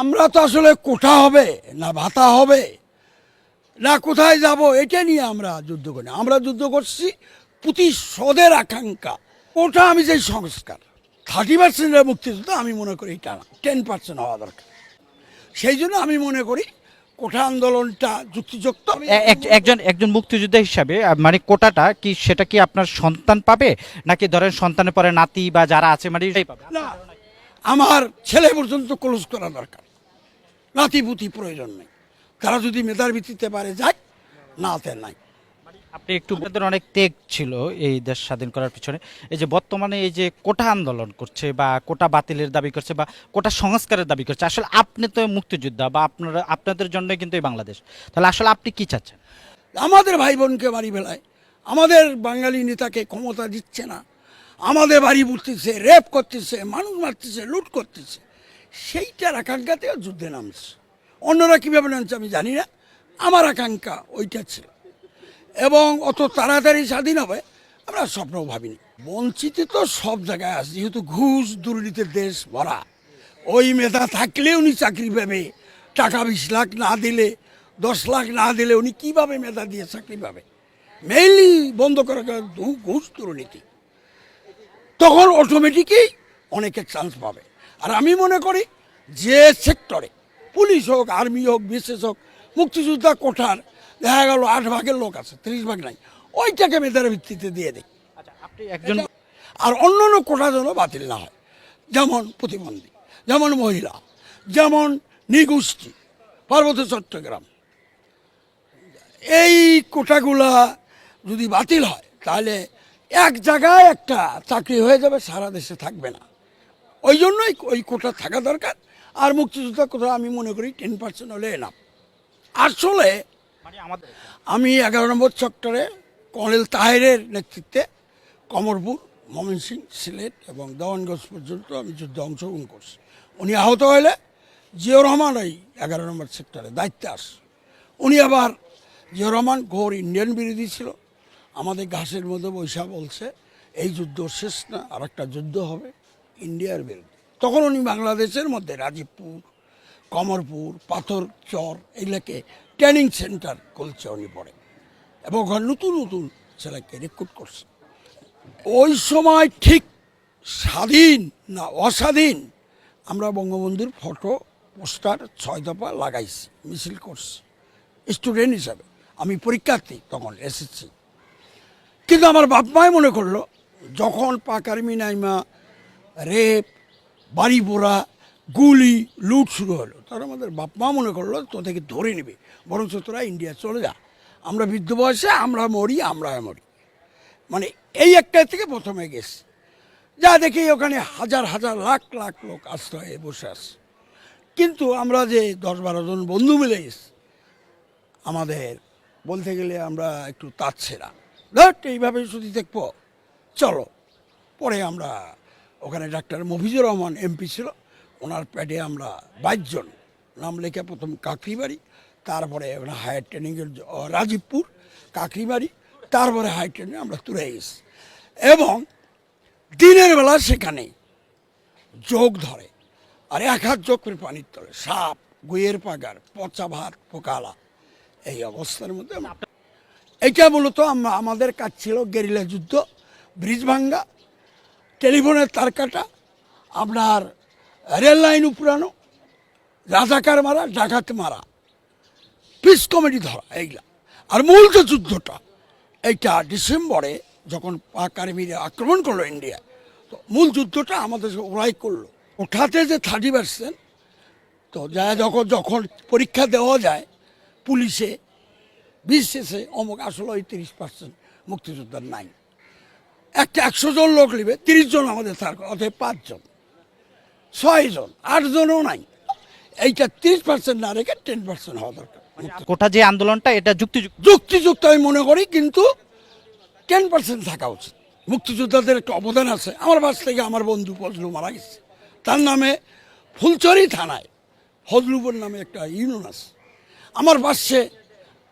আমরা তো আসলে কোঠা হবে না ভাতা হবে না কোথায় যাব এটা নিয়ে আমরা যুদ্ধ করি আমরা যুদ্ধ করছি প্রতিশোধের আকাঙ্ক্ষা। ওটা আমি যে সংস্কার থার্টি পার্সেন্টের মুক্তিযুদ্ধ আমি মনে করি এটা না টেন পার্সেন্ট হওয়া দরকার। সেই জন্য আমি মনে করি কোঠা আন্দোলনটা যুক্তিযুক্ত। একজন একজন মুক্তিযোদ্ধা হিসাবে মানে কোটাটা কি সেটা কি আপনার সন্তান পাবে? নাকি ধরেন সন্তানের পরে নাতি বা যারা আছে মানে এটাই পাবে? না আমার ছেলে পর্যন্ত ক্লোজ করা দরকার। নাতিপুতি প্রয়োজন নেই। তারা যদি মেধার ভিত্তিতে পারে যায় না তে নাই। আপনি একটু অনেক তেগ ছিল এই দেশ স্বাধীন করার পিছনে। এই যে বর্তমানে এই যে কোটা আন্দোলন করছে বা কোটা বাতিলের দাবি করছে বা কোটা সংস্কারের দাবি করছে আসলে আপনি তো মুক্তিযোদ্ধা বা আপনারা আপনাদের জন্য কিন্তু এই বাংলাদেশ। তাহলে আসলে আপনি কি চাচ্ছেন? আমাদের ভাই বোনকে বাড়ি বেলায় আমাদের বাঙালি নেতাকে ক্ষমতা দিচ্ছে না। আমাদের বাড়ি বুঝতেছে রেপ করতেছে, মানুষ মারতেছে, লুট করতেছে। সেইটার আকাঙ্ক্ষাতে যুদ্ধে নামছে। অন্যরা কীভাবে নামছে আমি জানি না। আমার আকাঙ্ক্ষা ওইটা ছিল। এবং অত তাড়াতাড়ি স্বাধীন হবে, আমরা স্বপ্নও ভাবিনি। বঞ্চিত তো সব জায়গায় আছে, যেহেতু ঘুষ, দুর্নীতির দেশ ভরা। ওই মেধা থাকলে উনি চাকরি পাবে। টাকা বিশ লাখ না দিলে, দশ লাখ না দিলে উনি কীভাবে মেধা দিয়ে চাকরি পাবে? মেইনলি বন্ধ করা, ঘুষ, দুর্নীতি। তখন অটোমেটিকই অনেকে চান্স পাবে। আর আমি মনে করি যে সেক্টরে পুলিশ হোক আর্মি হোক বিশেষ হোক মুক্তিযোদ্ধা কোঠার দেখা গেল আট ভাগের লোক আছে ত্রিশ ভাগ নাই ওইটাকে মেধার ভিত্তিতে দিয়ে দেয় আচ্ছা আপনি একজন আর অন্য অন্য কোটা যেন বাতিল না হয় যেমন প্রতিবন্ধী যেমন মহিলা যেমন নিগোষ্ঠী পার্বত্য চট্টগ্রাম। এই কোটাগুলা যদি বাতিল হয় তাহলে এক জায়গায় একটা চাকরি হয়ে যাবে সারা দেশে থাকবে না। ওই জন্যই ওই কোটা থাকা দরকার। আর মুক্তিযোদ্ধা কোটা আমি মনে করি টেন পার্সেন্ট হলে না আসলে মানে আমি এগারো নম্বর সেক্টরে কর্নেল তাহেরের নেতৃত্বে কমরপুর ময়মনসিং সিলেট এবং দেওয়ানগঞ্জ পর্যন্ত আমি যুদ্ধে অংশগ্রহণ করছি। উনি আহত হলে জিয়র রহমান ওই এগারো নম্বর সেক্টরে দায়িত্বে আস। উনি আবার জিয়র রহমান ঘোর ইন্ডিয়ান বিরোধী ছিল। আমাদের ঘাসের মধ্যে বৈশা বলছে, এই যুদ্ধ শেষ না আর একটা যুদ্ধ হবে ইন্ডিয়ার বিরুদ্ধে। তখন উনি বাংলাদেশের মধ্যে রাজীবপুর, কমরপুর, পাথর, চর এগুলোকে ট্রেনিং সেন্টার খুলছে উনি পড়ে এবং ওখানে নতুন নতুন ছেলেকে রিক্রুট করছে। ওই সময় ঠিক স্বাধীন না অস্বাধীন আমরা বঙ্গবন্ধুর ফটো, পোস্টার, ছয় দফা লাগাইছি, মিছিল করছি। স্টুডেন্ট হিসাবে। আমি পরীক্ষার্থী তখন এসেছি। কিন্তু আমার বাপ মাই মনে করল, যখন পাক আর্মি নাইমা, রেপ, বাড়ি পোড়া গুলি, লুট শুরু হলো তারা আমাদের বাপ মা মনে করল তোদেরকে ধরে নেবে, বরঞ্চ তোরা ইন্ডিয়া চলে যা। আমরা বৃদ্ধ বয়সে, আমরা মরি আমরা মরি। মানে এই একটা থেকে প্রথমে গেছি যা দেখি ওখানে হাজার হাজার, লাখ লাখ লোক আশ্রয়ে বসে আছে। কিন্তু আমরা যে দশ বারো জন বন্ধু মিলে গেছি, আমাদের বলতে গেলে আমরা একটু তাচ্ছেরা। ধর, এইভাবে শুধু দেখব। চলো। পরে আমরা ওখানে ডাক্তার মফিজুর রহমান এমপি ছিল। ওনার প্যাডে আমরা বাইশজন। নাম লেখা প্রথম কাকরিবাড়ি, তারপরে ওখানে হায়ার ট্রেনিংয়ের রাজীবপুর, কাকরিবাড়ি, তারপরে হায়ার ট্রেনিং আমরা তুলে গেছি এবং দিনের বেলা সেখানে যোগ ধরে। আর এক হাত যোগ করে পানির তলে, সাপ, গুয়ের পাগার, পচা ভাত, পোকালা, এই অবস্থার মধ্যে আমরা- এইটা মূলত আম- আমাদের কাজ ছিল গেরিলা যুদ্ধ, ব্রিজ ভাঙ্গা, টেলিফোনের তার কাটা, আপনার রেল লাইন উপরানো রাজাকার মারা, ডাকাত মারা পিস কমেডি ধরা, এইগুলা। আর মূল যে যুদ্ধটা, এইটা ডিসেম্বরে যখন পাক আর্মিরা আক্রমণ করল ইন্ডিয়া, তো মূল যুদ্ধটা আমাদের ওরাই করল। ওঠাতে যে থার্টি পার্সেন্ট তো যা যখন যখন পরীক্ষা দেওয়া যায়, পুলিশে বিশেষে অমুক আসলে ওই তিরিশ পার্সেন্ট মুক্তিযোদ্ধার নাই। একটা একশো জন লোক নিবে তিরিশ জন আমাদের থাকবে অতএব পাঁচজন। ছয় জন আট জনও নাই। এইটা তিরিশ পার্সেন্ট না রেখে টেন পার্সেন্ট হওয়া দরকার। কোটা যে আন্দোলনটা এটা যুক্তিযুক্ত? যুক্তিযুক্ত আমি মনে করি কিন্তু টেন পার্সেন্ট থাকা উচিত। মুক্তিযোদ্ধাদের একটা অবদান আছে। আমার বাস থেকে আমার বন্ধু ফজলু মারা গেছে। তার নামে ফুলচরি থানায় ফজলুপুর নামে একটা ইউনিয়ন আছে। আমার বাসে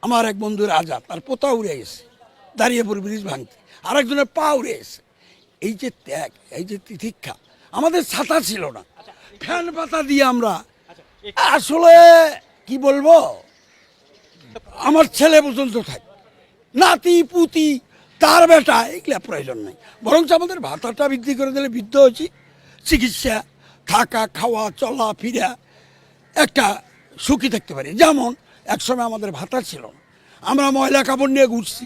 আমার এক বন্ধু রাজা তার পোতা উড়ে গেছে দাঁড়িয়ে দাঁড়িয়েপুর ব্রিজ ভাঙতে। আর একজনের পা উড়ে গেছে। এই যে ত্যাগ এই যে তিতিক্ষা আমাদের ছাতা ছিল না। ফ্যান পাতা দিয়ে আমরা আসলে কি বলব? আমার ছেলে পর্যন্ত থাকে। নাতি পুতি তার বেটা এগুলো প্রয়োজন নেই। বরং আমাদের ভাতাটা বৃদ্ধি করে দিলে বৃদ্ধ হয়েছি। চিকিৎসা থাকা খাওয়া চলা ফিরা একটা সুখী থাকতে পারি। যেমন একসময় আমাদের ভাতা ছিল। আমরা ময়লা কাপড় নিয়ে ঘুরছি।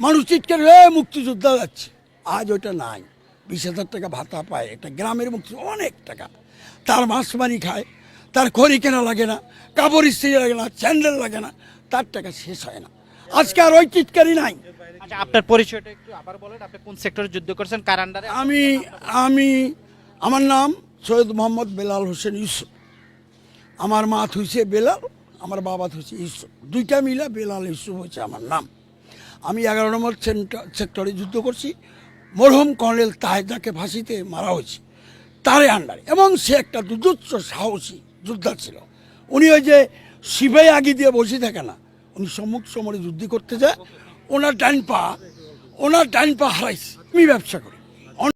মানুষ চিৎকার হয়ে মুক্তিযোদ্ধা যাচ্ছে। আজ ওইটা নাই। বিশ হাজার টাকা ভাতা পায়। এটা গ্রামের মুক্তি অনেক টাকা। তার মাছ মানি খায় তার খড়ি কেনা লাগে না কাপড় ইস্ত্রি লাগে না স্যান্ডেল লাগে না তার টাকা শেষ হয় না। আজকে আর ওই চিৎকারই নাই। আচ্ছা আপনার পরিচয়টা একটু আবার বলেন। আপনি কোন সেক্টরে যুদ্ধ করছেন? কার আন্ডারে? আমি আমি আমার নাম সৈয়দ মোহাম্মদ বেলাল হোসেন ইউসুফ। আমার মা থুইছে বেলাল আমার বাবা থুইছে ইউসুফ দুইটা মিলা বেলাল ইউসুফ হচ্ছে আমার নাম। আমি এগারো নম্বর সেক্টরে যুদ্ধ করছি, মরহুম কর্নেল তাহেদাকে ফাঁসিতে মারা হয়েছে তারে আন্ডারে এবং সে একটা দুদুচ্চ সাহসী যোদ্ধা ছিল। উনি ওই যে শিবাই আগি দিয়ে বসে থাকে না, উনি সম্মুখ সমরে যুদ্ধ করতে যায়, ওনার ডাইন পা, ওনার ডাইন পা হারাইছে, আমি ব্যবসা করি।